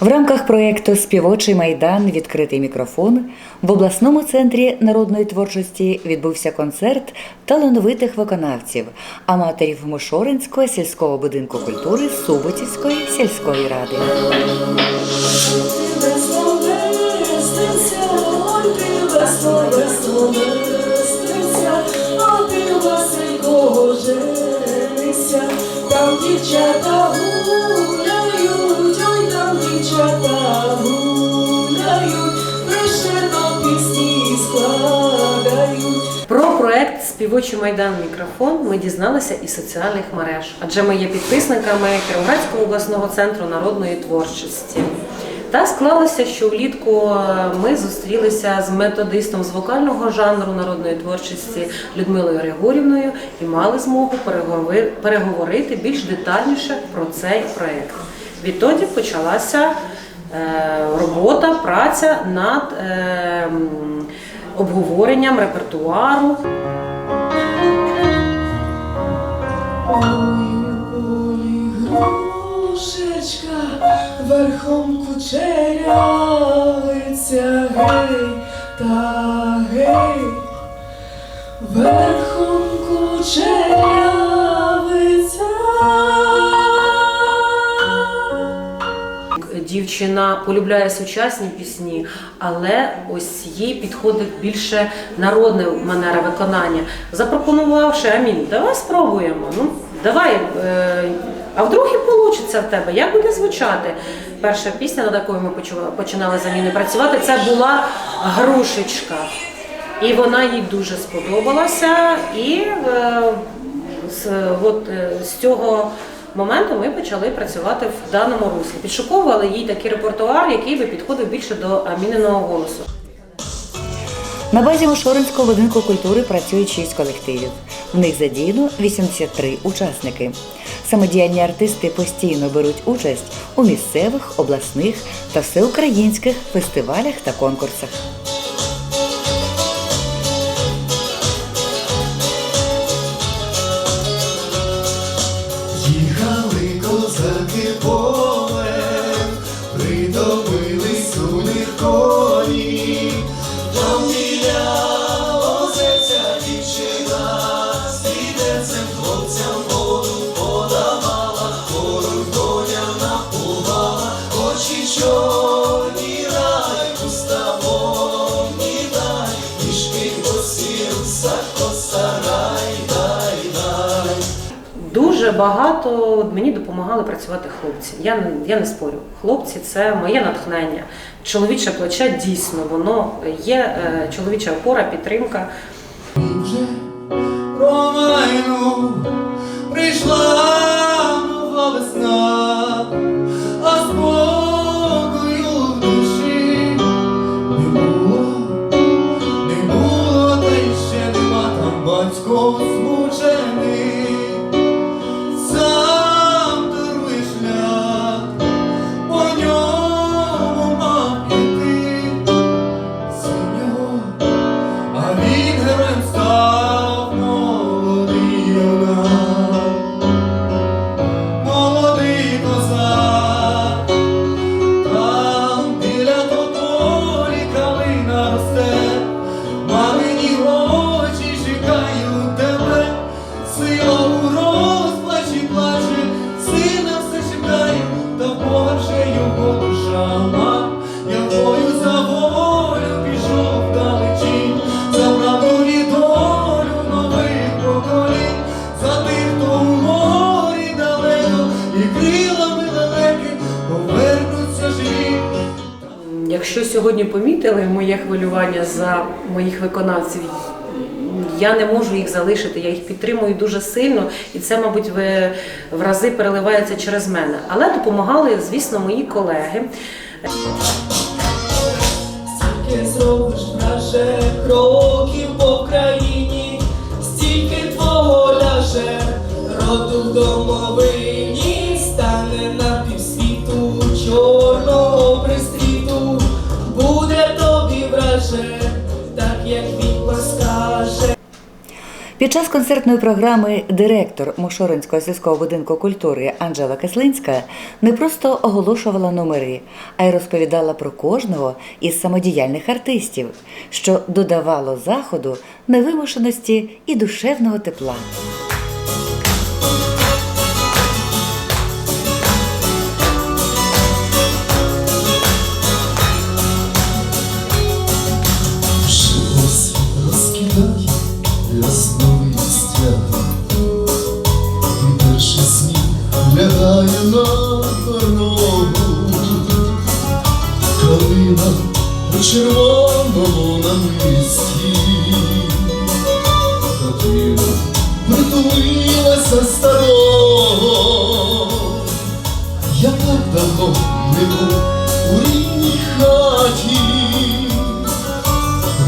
В рамках проєкту Співочий майдан Відкритий мікрофон в обласному центрі народної творчості відбувся концерт талановитих виконавців, аматорів Мошоринського сільського будинку культури Суботівської сільської ради. Весно весниться, Співочий майдан мікрофон ми дізналися із соціальних мереж, адже ми є підписниками Кіровоградського обласного центру народної творчості. Та склалося, що влітку е, ми зустрілися з методистом з вокального жанру народної творчості Людмилою Григорівною і мали змогу переговорити більш детальніше про цей проект. Відтоді почалася е, робота, праця над е, обговоренням репертуару. Дівчина полюбляє сучасні пісні, але ось їй підходить більше народна манера виконання. Запропонувавши Амін, давай спробуємо. Ну, давай. Е- а вдруг і вийде в тебе? Як буде звучати? Перша пісня, над якою ми починали з Аміною працювати, це була Грушечка. І вона їй дуже сподобалася. І е, з, от, е, з цього моменту ми почали працювати в даному руслі. Підшуковували їй такий репертуар, який би підходив більше до Аміниного голосу. На базі Мошоринського будинку культури працюють шість колективів. В них задіяно 83 учасники. Самодіяльні артисти постійно беруть участь у місцевих, обласних та всеукраїнських фестивалях та конкурсах. Дуже багато мені допомагали працювати хлопці. Я, я не спорю. Хлопці це моє натхнення. Чоловіче плече дійсно воно є е, чоловіча опора, підтримка. вже промайну прийшла сьогодні помітили моє хвилювання за моїх виконавців, я не можу їх залишити, я їх підтримую дуже сильно, і це, мабуть, в, рази переливається через мене. Але допомагали, звісно, мої колеги. Скільки зробиш, браше, кроків по Під час концертної програми директор Мошоринського сільського будинку культури Анжела Кислинська не просто оголошувала номери, а й розповідала про кожного із самодіяльних артистів, що додавало заходу невимушеності і душевного тепла. Не був у рідній хаті.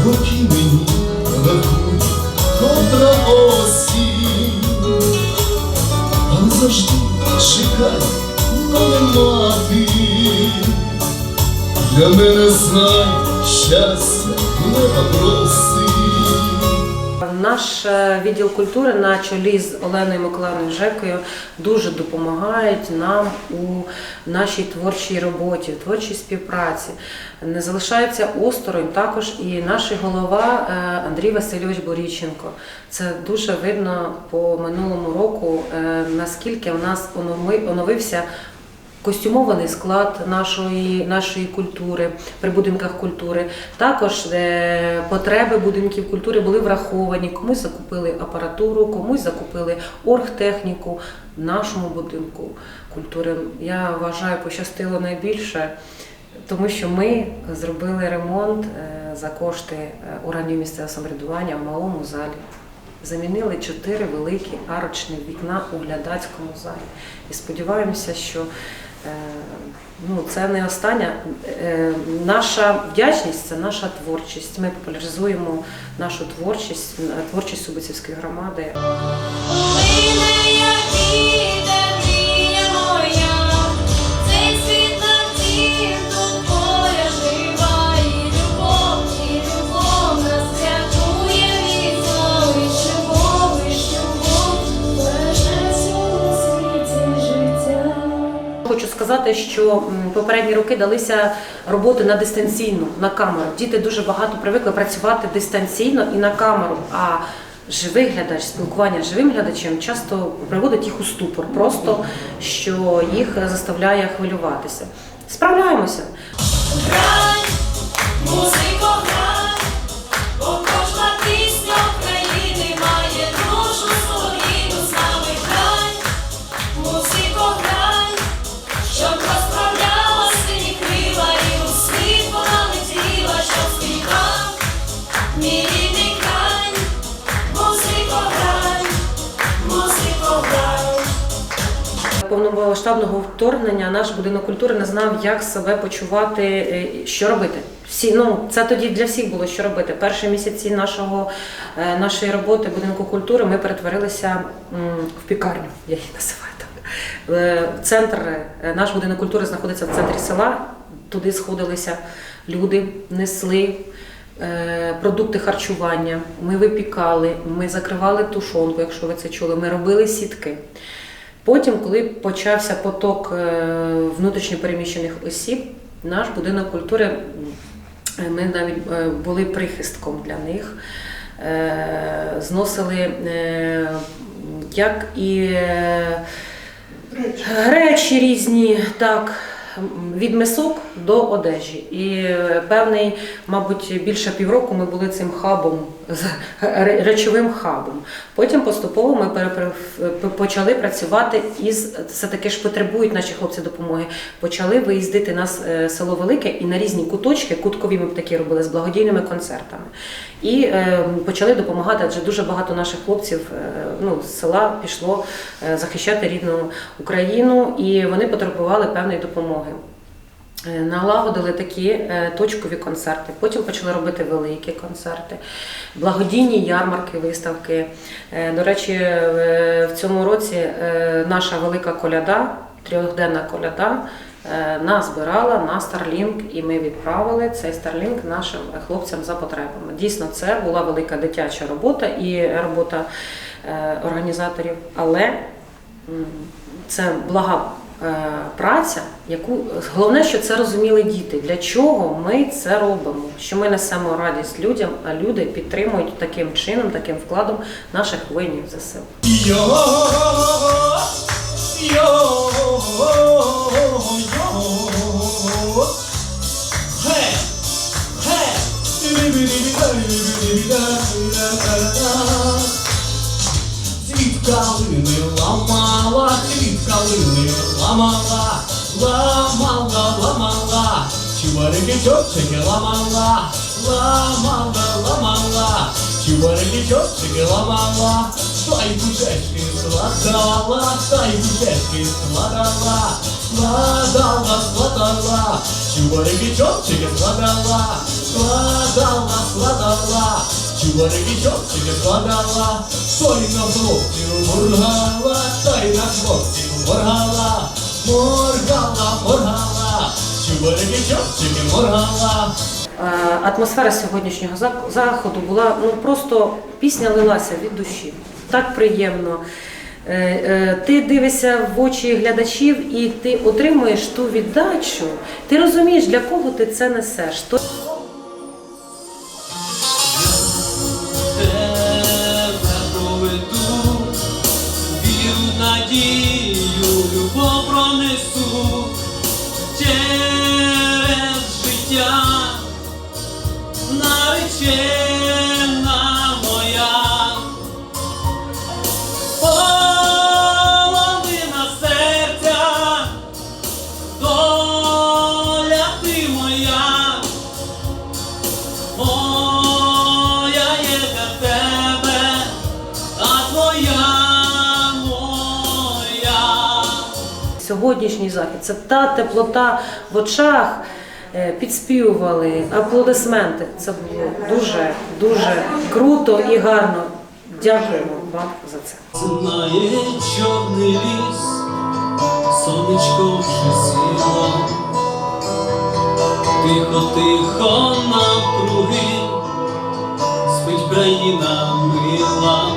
Роки мені рахуй, котра осінь, але завжди чекай на мати. Для мене знай щастя не просить. Наш е, відділ культури на чолі з Оленою Миколаївною Жекою дуже допомагають нам у нашій творчій роботі, творчій співпраці. Не залишається осторонь також і наш голова е, Андрій Васильович Боріченко. Це дуже видно по минулому року, е, наскільки у нас онови- оновився костюмований склад нашої, нашої культури при будинках культури. Також е, потреби будинків культури були враховані. Комусь закупили апаратуру, комусь закупили оргтехніку нашому будинку культури. Я вважаю, пощастило найбільше. Тому що ми зробили ремонт е, за кошти е, органів місцевого самоврядування в малому залі. Замінили чотири великі арочні вікна у глядацькому залі. І сподіваємося, що ну, це не остання. Е, наша вдячність це наша творчість. Ми популяризуємо нашу творчість, е, творчість Субицівської громади. Хочу сказати, що попередні роки далися роботи на дистанційну, на камеру. Діти дуже багато привикли працювати дистанційно і на камеру. А живий глядач, спілкування з живим глядачем часто приводить їх у ступор, просто що їх заставляє хвилюватися. Справляємося. Музико, повномасштабного вторгнення наш будинок культури не знав, як себе почувати, е, що робити. Всі, ну, це тоді для всіх було що робити. Перші місяці нашого, е, нашої роботи будинку культури ми перетворилися в пікарню, я її називаю так. Е, Центр, наш будинок культури знаходиться в центрі села. Туди сходилися люди, несли продукти харчування. Ми випікали, ми закривали тушонку, якщо ви це чули. Ми робили сітки. Потім, коли почався поток е, внутрішньопереміщених осіб, наш будинок культури, ми навіть е, були прихистком для них, Е, зносили е, як і е, речі різні, так. Від мисок до одежі. І е, певний, мабуть, більше півроку ми були цим хабом, речовим хабом. Потім поступово ми почали працювати із все таки ж потребують наші хлопці допомоги. Почали виїздити нас е, село Велике і на різні куточки, куткові ми б такі робили з благодійними концертами. І е, почали допомагати, адже дуже багато наших хлопців е, ну, з села пішло е, захищати рідну Україну, і вони потребували певної допомоги. Е, Налагодили такі е, точкові концерти, потім почали робити великі концерти, благодійні ярмарки, виставки. Е, До речі, в цьому році наша велика коляда трьохденна коляда нас збирала на Starlink, і ми відправили цей Starlink нашим хлопцям за потребами. Дійсно, це була велика дитяча робота і робота організаторів, але це блага праця, яку головне, що це розуміли діти. Для чого ми це робимо? Що ми несемо радість людям, а люди підтримують таким чином, таким вкладом наших воїнів ЗСУ. Йо, йо, калини ламала, ламала, ламала, чубарики чопчики ламала, ламала, ламала, чубарики чопчики ламала, та й бучечки складала, та й бучечки складала, складала, складала, чубарики чопчики складала, складала, складала. Чубарики чопчики складала, той на хлопців моргала, той на хлопців чопчики. Е, Атмосфера сьогоднішнього заходу була ну просто пісня лилася від душі. Так приємно. Е, е, Ти дивишся в очі глядачів і ти отримуєш ту віддачу. Ти розумієш, для кого ти це несеш. Життя, наречена моя. Половина серця, доля ти моя. Моя є для тебе, а твоя моя. Сьогоднішній захід це та теплота в очах. Е, Підспівували аплодисменти. Це було дуже дуже круто і гарно. Дякуємо вам за це. Знає чорний ліс, сонечко вже сіло, тихо, тихо навкруги, спить країна мила,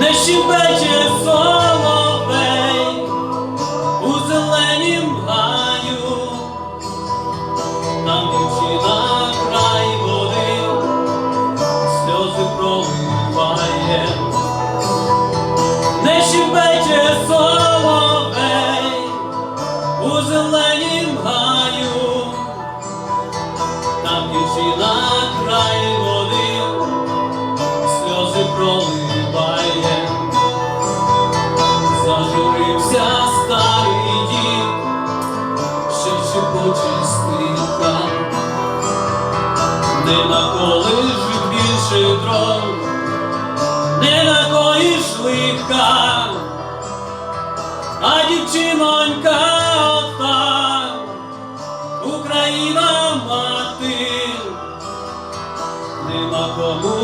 не щебече соловей щебече соловей у зеленім гаю, там дівчина край води, сльози проливає, зажурився старий дід, що шепоче стиха. Не наколиш більше дров, накоїш а дівчинонька ота, Україна мати, нема кому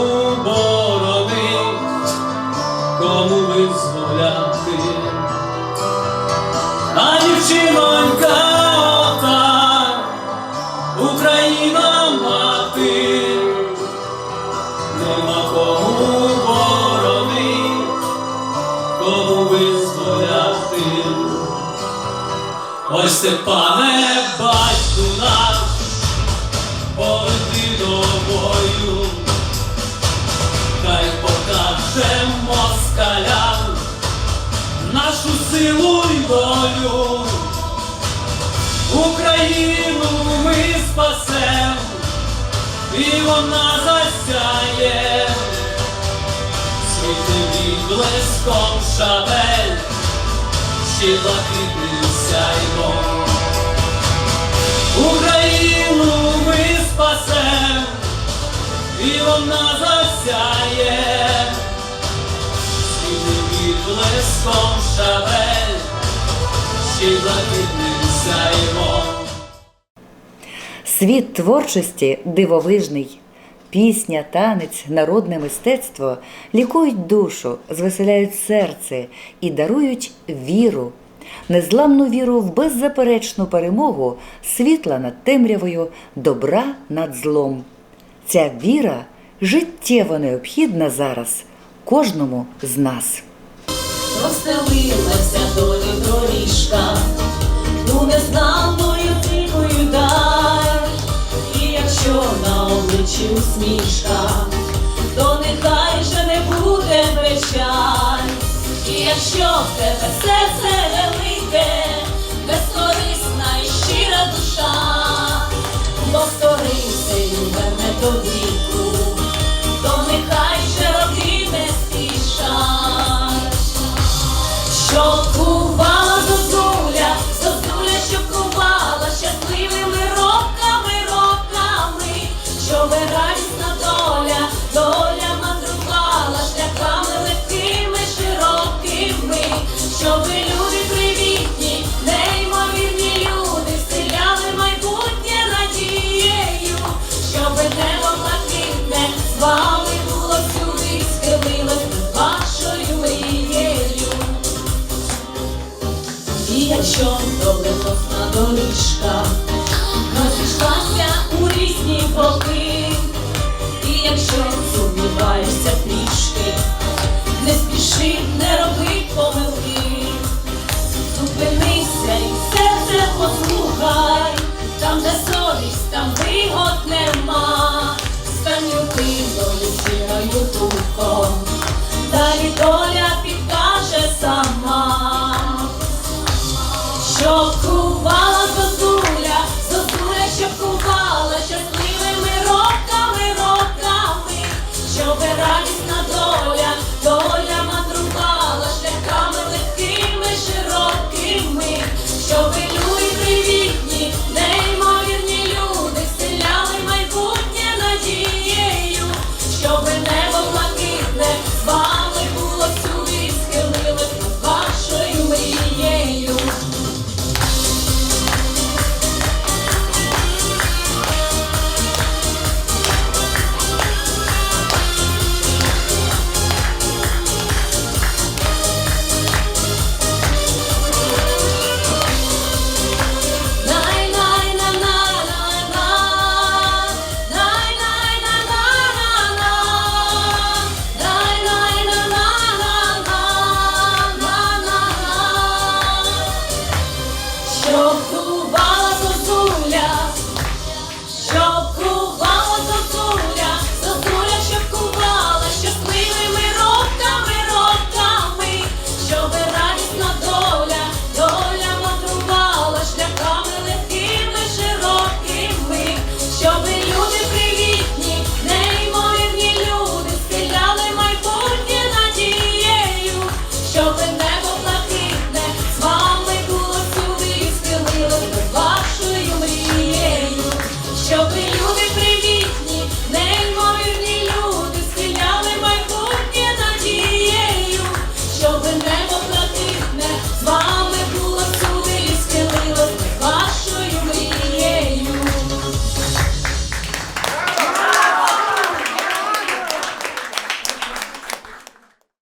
Це пане батьку наш, поверти до бою, хай покаже москалям нашу силу й волю. Україну ми спасем, і вона засяє, світові блиском шабель, ще блакитним сяйвом. Україну ми спасем, і вона засяє, світові блиском шабель, ще блакитним сяйвом. Світ творчості дивовижний. Пісня, танець, народне мистецтво лікують душу, звеселяють серце і дарують віру. Незламну віру в беззаперечну перемогу світла над темрявою, добра над злом. Ця віра життєво необхідна зараз кожному з нас. Розстелилася долі доріжка, ту незнаної тихою дай, і якщо на обличчі усмішка, якщо в тебе серце велике, безкорисна і щира душа, бо сториця й верне до віку, доріжка розійшлася у різні боки, і якщо сумніваєшся